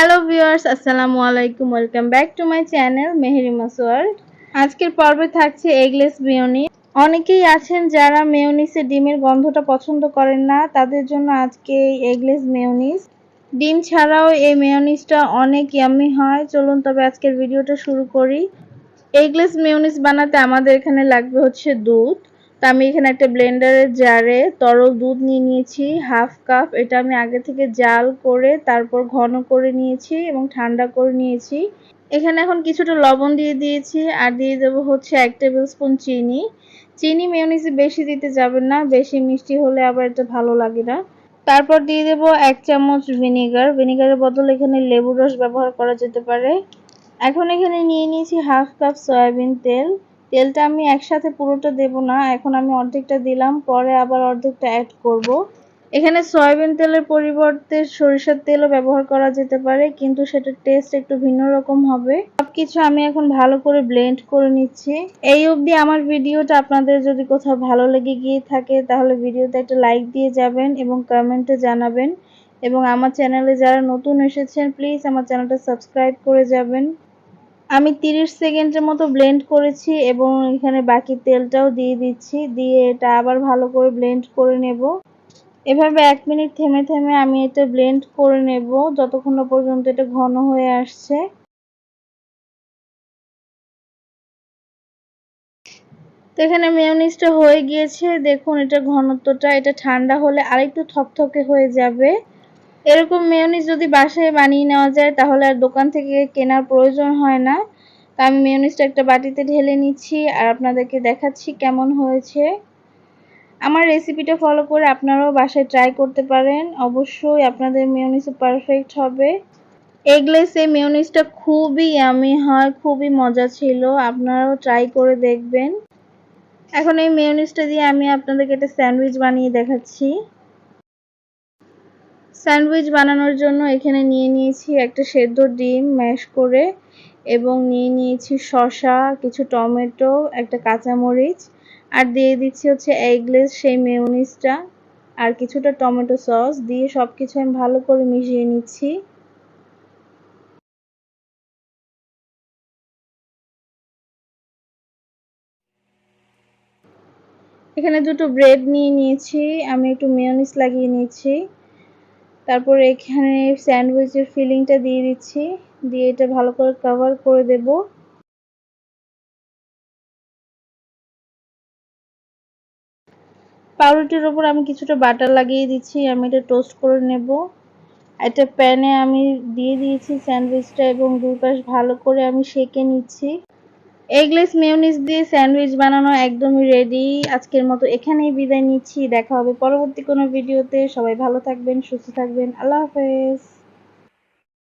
Hello viewers আসসালামু আলাইকুম welcome back to my channel Meherima's world আজকের পর্বে থাকছে এগলেস মেয়নি অনেকেই আছেন যারা মেয়নিসে ডিমের গন্ধটা পছন্দ করেন না, তাদের জন্য আজকে এগলেস মেয়নিস ডিম ছাড়াও এই মেয়নিসটা অনেক ইয়ামি হয়। চলুন তবে আজকের ভিডিওটা শুরু করি। এগলেস মেয়নিস বানাতে আমাদের এখানে লাগবে হচ্ছে দুধ। তো আমি এখানে একটা ব্লেন্ডারের জারে তরল দুধ নিয়ে নিয়েছি হাফ কাপ এটা আমি আগে থেকে জাল করে তারপর ঘন করে নিয়েছি এবং ঠান্ডা করে নিয়েছি। এখানে এখন কিছুটা লবণ দিয়ে দিয়েছি আর দিয়ে দেব হচ্ছে এক টেবিল স্পুন চিনি চিনি মেয়নিসে বেশি দিতে যাবেন না, বেশি মিষ্টি হলে আবার এটা ভালো লাগে না। তারপর দিয়ে দেব এক চামচ ভিনেগার ভিনেগারের বদলে এখানে লেবুর রস ব্যবহার করা যেতে পারে। এখন এখানে নিয়ে নিয়েছি হাফ কাপ সয়াবিন তেল। তেলটা আমি একসাথে পুরোটা দেব না, এখন আমি অর্ধেকটা দিলাম, পরে আবার অর্ধেকটা অ্যাড করব। এখানে সয়াবিন তেলের পরিবর্তে সরিষার তেলও ব্যবহার করা যেতে পারে, কিন্তু সেটার টেস্ট একটু ভিন্ন রকম হবে। সবকিছু আমি এখন ভালো করে ব্লেন্ড করে নিচ্ছি। এই অবধি আমার ভিডিওটা আপনাদের যদি কোথাও ভালো লেগে গিয়ে থাকে, তাহলে ভিডিওতে একটা লাইক দিয়ে যাবেন এবং কমেন্টে জানাবেন। এবং আমার চ্যানেলে যারা নতুন এসেছেন প্লিজ আমার চ্যানেলটা সাবস্ক্রাইব করে যাবেন। আমি 30 সেকেন্ডের মতো ব্লেন্ড করেছি এবং এখানে বাকি তেলটাও দিয়ে দিচ্ছি। দিয়ে এটা আবার ভালো করে ব্লেন্ড করে নেব। এভাবে এক মিনিট থেমে থেমে আমি এটা ব্লেন্ড করে নেব, যতক্ষণ পর্যন্ত এটা ঘন হয়ে আসছে। তো এখানে মেয়নিজটা হয়ে গিয়েছে। দেখুন, এটা ঘনত্বটা, এটা ঠান্ডা হলে আরেকটু থকথকে হয়ে যাবে। এরকম মেয়নিজ যদি বাসায় বানিয়ে নেওয়া যায়, তাহলে আর দোকান থেকে কেনার প্রয়োজন হয় না। তা আমি মেয়নিজটা একটা বাটিতে ঢেলে নিচ্ছি আর আপনাদেরকে দেখাচ্ছি কেমন হয়েছে। আমার রেসিপিটা ফলো করে আপনারাও বাসায় ট্রাই করতে পারেন। অবশ্যই আপনাদের মেয়নিজ পারফেক্ট হবে। এগলেস এই মেয়নিজটা খুবই আমি হয়, খুবই মজা ছিল। আপনারাও ট্রাই করে দেখবেন। এখন এই মেয়নিজটা দিয়ে আমি আপনাদেরকে একটা স্যান্ডউইচ বানিয়ে দেখাচ্ছি। স্যান্ডউইচ বানানোর জন্য এখানে নিয়ে নিয়েছি একটা সেদ্ধ ডিম ম্যাশ করে এবং নিয়ে নিয়েছি শসা, কিছু টমেটো, একটা কাঁচামরিচ, আর দিয়ে দিচ্ছি হচ্ছে এগলেস, সেই মেয়নিজটা, আর কিছুটা টমেটো সস। দিয়ে সব কিছু আমি ভালো করে মিশিয়ে নিচ্ছি। এখানে দুটো ব্রেড নিয়ে নিয়েছি। আমি একটু মেয়নিস লাগিয়ে নিয়েছি তারপর এখানে স্যান্ডউইচের ফিলিংটা দিয়ে দিচ্ছি। দিয়ে এটা ভালো করে কভার করে দেব। পাউরুটির ওপর আমি কিছুটা বাটার লাগিয়ে দিচ্ছি, আমি এটা টোস্ট করে নেব। একটা প্যানে আমি দিয়ে দিয়েছি স্যান্ডউইচটা এবং দুই পাশ ভালো করে আমি সেকে নিচ্ছি। এগলেস মেয়নিজ দিয়ে স্যান্ডউইচ বানানো একদমই রেডি আজকের মতো এখানেই বিদায় নিচ্ছি। দেখা হবে পরবর্তী কোনো ভিডিওতে সবাই ভালো থাকবেন, সুস্থ থাকবেন। আল্লাহ হাফেজ।